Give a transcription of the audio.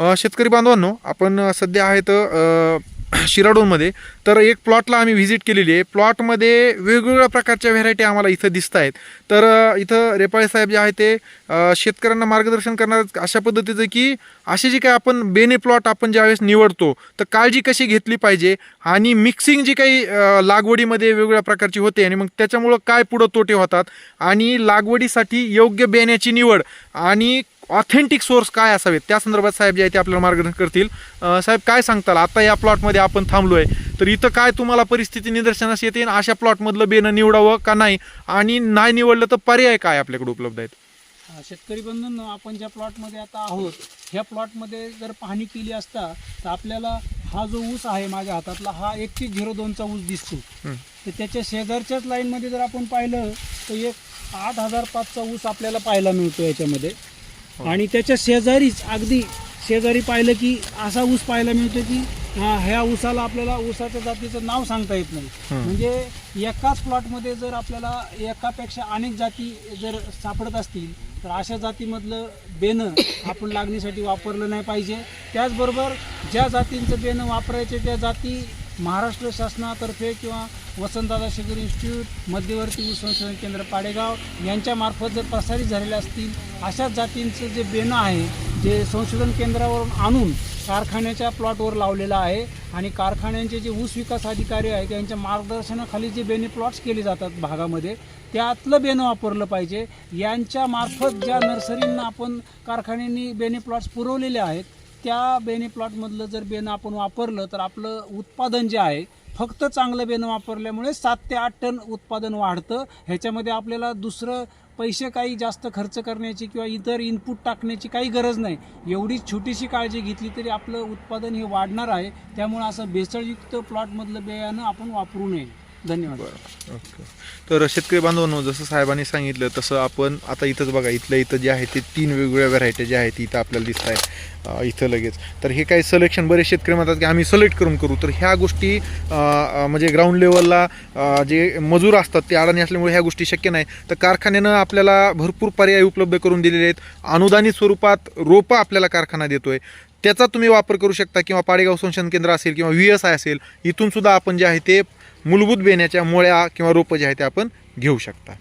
शेतकरी बांधवांनो आपण सध्या आहेत शिराडोनमध्ये. तर एक प्लॉटला आम्ही व्हिजिट केलेली आहे. प्लॉटमध्ये वेगवेगळ्या प्रकारच्या व्हेरायटी आम्हाला इथं दिसत आहेत तर इथं रेपाळे साहेब जे आहे ते शेतकऱ्यांना मार्गदर्शन करणार अशा पद्धतीचं की असे जे काही आपण बेने प्लॉट आपण ज्यावेळेस निवडतो तर काळजी कशी घेतली पाहिजे आणि मिक्सिंग जी काही लागवडीमध्ये वेगवेगळ्या प्रकारची होते आणि मग त्याच्यामुळं काय पुढं तोटे होतात आणि लागवडीसाठी योग्य बेण्याची निवड आणि ऑथेंटिक सोर्स काय असावेत? त्या संदर्भात साहेब जे आहे ते आपल्याला मार्गदर्शन करतील. साहेब काय सांगताल? आता या प्लॉटमध्ये आपण थांबलो आहे तर इथं काय तुम्हाला परिस्थिती निदर्शनास येते अशा प्लॉटमधलं बेनं निवडावं का नाही? आणि नाही निवडलं तर पर्याय काय आपल्याकडे उपलब्ध आहेत? हा, शेतकरी बंधूंनो आपण ज्या प्लॉटमध्ये आता आहोत ह्या प्लॉटमध्ये जर पाहणी केली असता तर आपल्याला हा जो ऊस आहे माझ्या हातातला हा एकतीस झिरो दोनचा ऊस दिसतो. तर त्याच्या शेजारच्याच लाईनमध्ये जर आपण पाहिलं तर एक आठ हजार पाचचा ऊस आपल्याला पाहायला मिळतो याच्यामध्ये. आणि त्याच्या शेजारीच अगदी शेजारी पाहिलं की असा ऊस पाहायला मिळतो की हा, ह्या ऊसाला आपल्याला ऊसाच्या जातीचं नाव सांगता येत नाही. हं. म्हणजे एकाच प्लॉटमध्ये जर आपल्याला एकापेक्षा अनेक जाती जर सापडत असतील तर अशा जातीमधलं बेनं आपण लागणीसाठी वापरलं नाही पाहिजे. त्याचबरोबर ज्या जातींचं बेनं वापरायचे त्या जाती महाराष्ट्र शासनातर्फे किंवा वसंतदादा शिगर इन्स्टिट्यूट मध्यवर्ती संशोधन केंद्र पाडेगाव यांच्यामार्फत जर प्रसारित झालेले असतील अशाच जातींचं जे बेणं आहे जे संशोधन केंद्रावरून आणून कारखान्याच्या प्लॉटवर लावलेलं आहे आणि कारखान्यांचे जे ऊस विकास अधिकारी आहेत त्यांच्या मार्गदर्शनाखाली जे बेने प्लॉट्स केले जातात भागामध्ये त्यातलं बेनं वापरलं पाहिजे. यांच्यामार्फत ज्या नर्सरींना आपण कारखान्यांनी बेने प्लॉट्स पुरवलेले आहेत त्या बेने प्लॉटमधलं जर बेनं आपण वापरलं तर आपलं उत्पादन जे आहे फक्त चांगलं बेनं वापरल्यामुळे सात ते आठ टन उत्पादन वाढतं. ह्याच्यामध्ये आपल्याला दुसरं पैसे काही जास्त खर्च करण्याची किंवा इतर इनपुट टाकण्याची काही गरज नाही. एवढी छोटीशी काळजी घेतली तरी आपलं उत्पादन हे वाढणार आहे. त्यामुळे असं भेसळयुक्त प्लॉटमधलं बियाणं आपण वापरू नये. धन्यवाद. ओके. तर शेतकरी बांधवांनो जसं साहेबांनी सांगितलं तसं आपण आता इथंच बघा इथलं इथं जे आहे ते तीन वेगवेगळ्या व्हरायटी ज्या आहेत इथं आपल्याला दिसत आहे इथं लगेच. तर हे काही सलेक्शन बरेच शेतकरी म्हणतात की आम्ही सलेक्ट करून करू. तर ह्या गोष्टी म्हणजे ग्राउंड लेवलला जे मजूर असतात ते अडाणी असल्यामुळे ह्या गोष्टी शक्य नाही. तर कारखान्यानं आपल्याला भरपूर पर्याय उपलब्ध करून दिलेले आहेत. अनुदानित स्वरूपात रोपं आपल्याला कारखाना देतोय. त्याचा तुम्ही वापर करू शकता किंवा पाडेगाव संशोधन केंद्र असेल किंवा व्ही एस आय असेल इथूनसुद्धा आपण जे आहे ते मूलभूत बेण्याच्या मुळ्या किंवा रोपं जे आहे ते आपण घेऊ शकता.